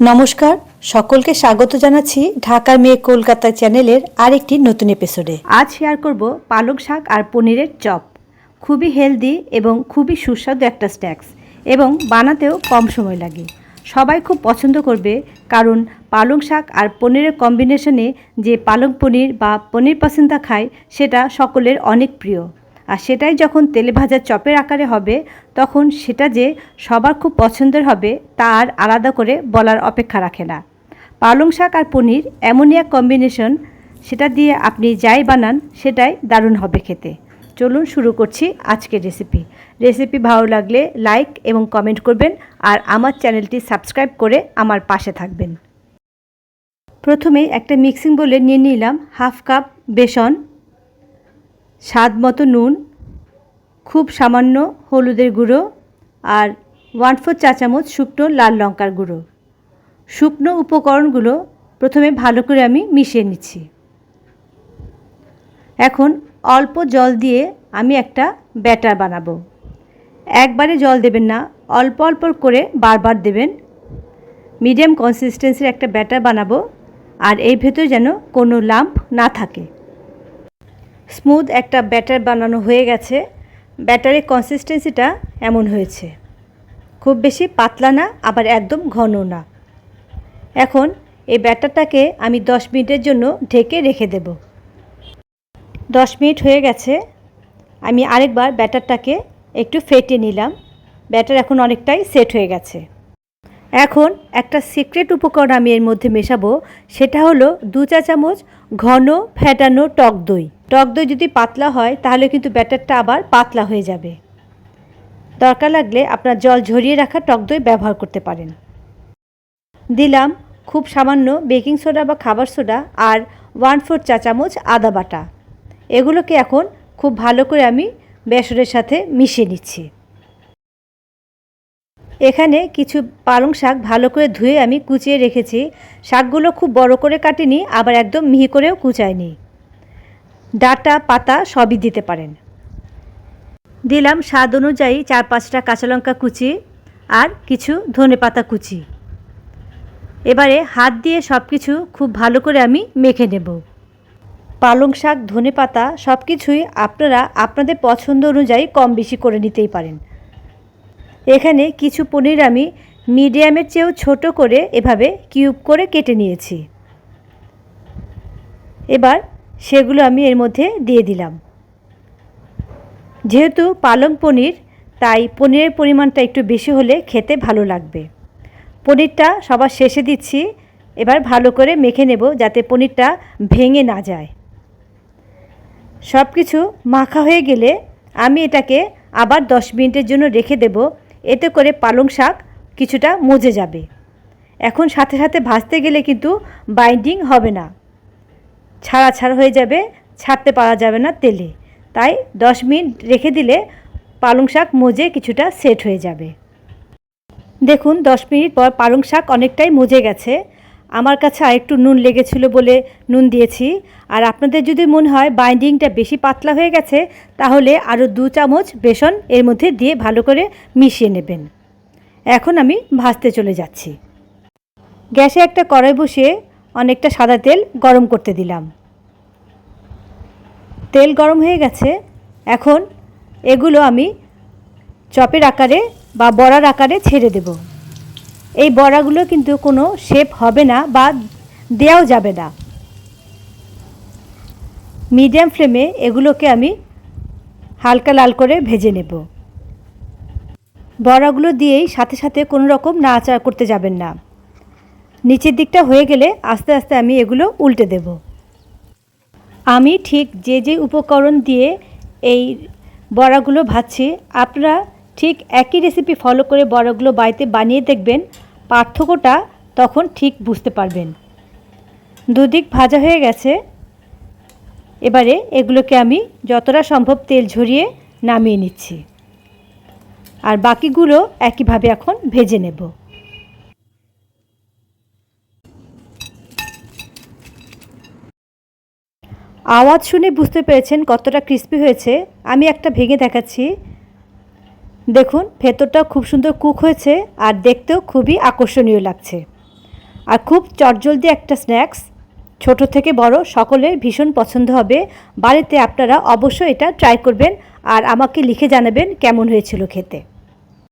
নমস্কার, সকলকে স্বাগত জানাচ্ছি ঢাকার মেয়ে কলকাতা চ্যানেলের আরেকটি নতুন এপিসোডে আজ শেয়ার করব পালক শাক আর পনিরের চপ। খুবই হেলদি এবং খুবই সুস্বাদু একটা স্ন্যাক্স এবং বানাতেও কম সময় লাগে। সবাই খুব পছন্দ করবে কারণ পালং শাক আর পনিরের কম্বিনেশনে যে পালং পনির বা পনির পাসিন্দা খায়, সেটা সকলের অনেক প্রিয়। আর সেটাই যখন তেলে ভাজা চপের আকারে হবে, তখন সেটা যে সবার খুব পছন্দের হবে, তা আর আলাদা করে বলার অপেক্ষা রাখে না। পালং শাক আর পনির এমনই এক কম্বিনেশন সেটা দিয়ে আপনি যাই বানান, সেটাই দারুণ হবে খেতে। চলুন শুরু করছি আজকের রেসিপি রেসিপি ভালো লাগলে লাইক এবং কমেন্ট করবেন, আর আমার চ্যানেলটি সাবস্ক্রাইব করে আমার পাশে থাকবেন। প্রথমে একটা মিক্সিং বলে নিয়ে নিলাম হাফ কাপ বেসন। স্বাদ মতো নুন, খুব সামান্য হলুদের গুঁড়ো আর ওয়ান ফোর চা চামচ শুকনো লাল লঙ্কার গুঁড়ো। শুকনো উপকরণগুলো প্রথমে ভালো করে আমি মিশিয়ে নিচ্ছি। এখন অল্প জল দিয়ে আমি একটা ব্যাটার বানাবো। একবারে জল দেবেন না, অল্প অল্প করে বারবার দেবেন। মিডিয়াম কনসিস্টেন্সির একটা ব্যাটার বানাবো আর এর ভেতর যেন কোনো লাম্প না থাকে। স্মুথ একটা ব্যাটার বানানো হয়ে গেছে। ব্যাটারের কনসিস্টেন্সিটা এমন হয়েছে। খুব বেশি পাতলা না, আবার একদম ঘন না। এখন এই ব্যাটারটাকে আমি 10 মিনিটের জন্য ঢেকে রেখে দেব। 10 মিনিট হয়ে গেছে। আমি আরেকবার ব্যাটারটাকে একটু ফেটে নিলাম। ব্যাটার এখন অনেকটাই সেট হয়ে গেছে। এখন একটা সিক্রেট উপকরণ আমি এর মধ্যে মেশাবো, সেটা হলো দু চা চামচ ঘন ফ্যাটানো টক দই। টক দই যদি পাতলা হয়, তাহলে কিন্তু ব্যাটারটা আবার পাতলা হয়ে যাবে। দরকার লাগলে আপনার জল ঝরিয়ে রাখা টক দই ব্যবহার করতে পারেন। দিলাম খুব সামান্য বেকিং সোডা বা খাবার সোডা আর ওয়ান ফোর চা চামচ আদা বাটা। এগুলোকে এখন খুব ভালো করে আমি বেসনের সাথে মিশিয়ে নিচ্ছি। এখানে কিছু পালং শাক ভালো করে ধুয়ে আমি কুচিয়ে রেখেছি। শাকগুলো খুব বড় করে কাটিনি, আবার একদম মিহি করেও কুচাইনি। ডাটা, পাতা সবই দিতে পারেন। দিলাম স্বাদ অনুযায়ী চার পাঁচটা কাঁচা লঙ্কা কুচি আর কিছু ধনে পাতা কুচি। এবারে হাত দিয়ে সব কিছু খুব ভালো করে আমি মেখে নেব। পালং শাক, ধনে পাতা সব কিছুই আপনারা আপনাদের পছন্দ অনুযায়ী কম বেশি করে নিতেই পারেন। এখানে কিছু পনির আমি মিডিয়ামের চেয়েও ছোট করে এভাবে কিউব করে কেটে নিয়েছি। এবার সেগুলো আমি এর মধ্যে দিয়ে দিলাম। যেহেতু পালং পনির, তাই পনিরের পরিমাণটা একটু বেশি হলে খেতে ভালো লাগবে। পনিরটা সবার শেষে দিচ্ছি, এবার ভালো করে মেখে নেব যাতে পনিরটা ভেঙে না যায়। সব কিছু মাখা হয়ে গেলে আমি এটাকে আবার দশ মিনিটের জন্য রেখে দেব, এতে করে পালং শাক কিছুটা মজে যাবে। এখন সাথে সাথে ভাজতে গেলে কিন্তু বাইন্ডিং হবে না। ছাড়া ছাড়া হয়ে যাবে, ছাড়তে পারা যাবে না তেলে। তাই দশ মিনিট রেখে দিলে পালং শাক মজে কিছুটা সেট হয়ে যাবে। দেখুন, দশ মিনিট পর পালং শাক অনেকটাই মজে গেছে। আমার কাছে আরেকটু নুন লেগেছিল বলে নুন দিয়েছি। আর আপনাদের যদি মনে হয় বাইন্ডিংটা বেশি পাতলা হয়ে গেছে, তাহলে আরও দু চামচ বেসন এর মধ্যে দিয়ে ভালো করে মিশিয়ে নেবেন। এখন আমি ভাজতে চলে যাচ্ছি। গ্যাসে একটা কড়াই বসিয়ে অনেকটা সাদা তেল গরম করতে দিলাম। তেল গরম হয়ে গেছে। এখন এগুলো আমি চপের আকারে বা বড়ার আকারে ছেড়ে দেব। এই বড়াগুলো কিন্তু কোনো শেপ হবে না বা দেওয়াও যাবে না। মিডিয়াম ফ্লেমে এগুলোকে আমি হালকা লাল করে ভেজে নেব। বড়াগুলো দিয়েই সাথে সাথে কোনো রকম নাড়াচাড়া করতে যাবেন না। নিচের দিকটা হয়ে গেলে আস্তে আস্তে আমি এগুলো উল্টে দেব। আমি ঠিক যে যে উপকরণ দিয়ে এই বড়াগুলো ভাজছি, আপনারা ঠিক একই রেসিপি ফলো করে বড়াগুলো বাড়িতে বানিয়ে দেখবেন, পার্থক্যটা তখন ঠিক বুঝতে পারবেন। দুদিক ভাজা হয়ে গেছে। এবারে এগুলোকে আমি যতটা সম্ভব তেল ঝরিয়ে নামিয়ে নিচ্ছি। আর বাকিগুলো একইভাবে এখন ভেজে নেব। আওয়াজ শুনে বুঝতে পেরেছেন কতটা ক্রিস্পি হয়েছে। আমি একটা ভেঙে দেখাচ্ছি। দেখুন, ভেতরটা খুব সুন্দর কুক হয়েছে আর দেখতেও খুবই আকর্ষণীয় লাগছে। আর খুব চটজলদি একটা স্ন্যাক্স ছোট থেকে বড়, সকলের ভীষণ পছন্দ হবে। বাড়িতে আপনারা অবশ্যই এটা ট্রাই করবেন আর আমাকে লিখে জানাবেন কেমন হয়েছিল খেতে।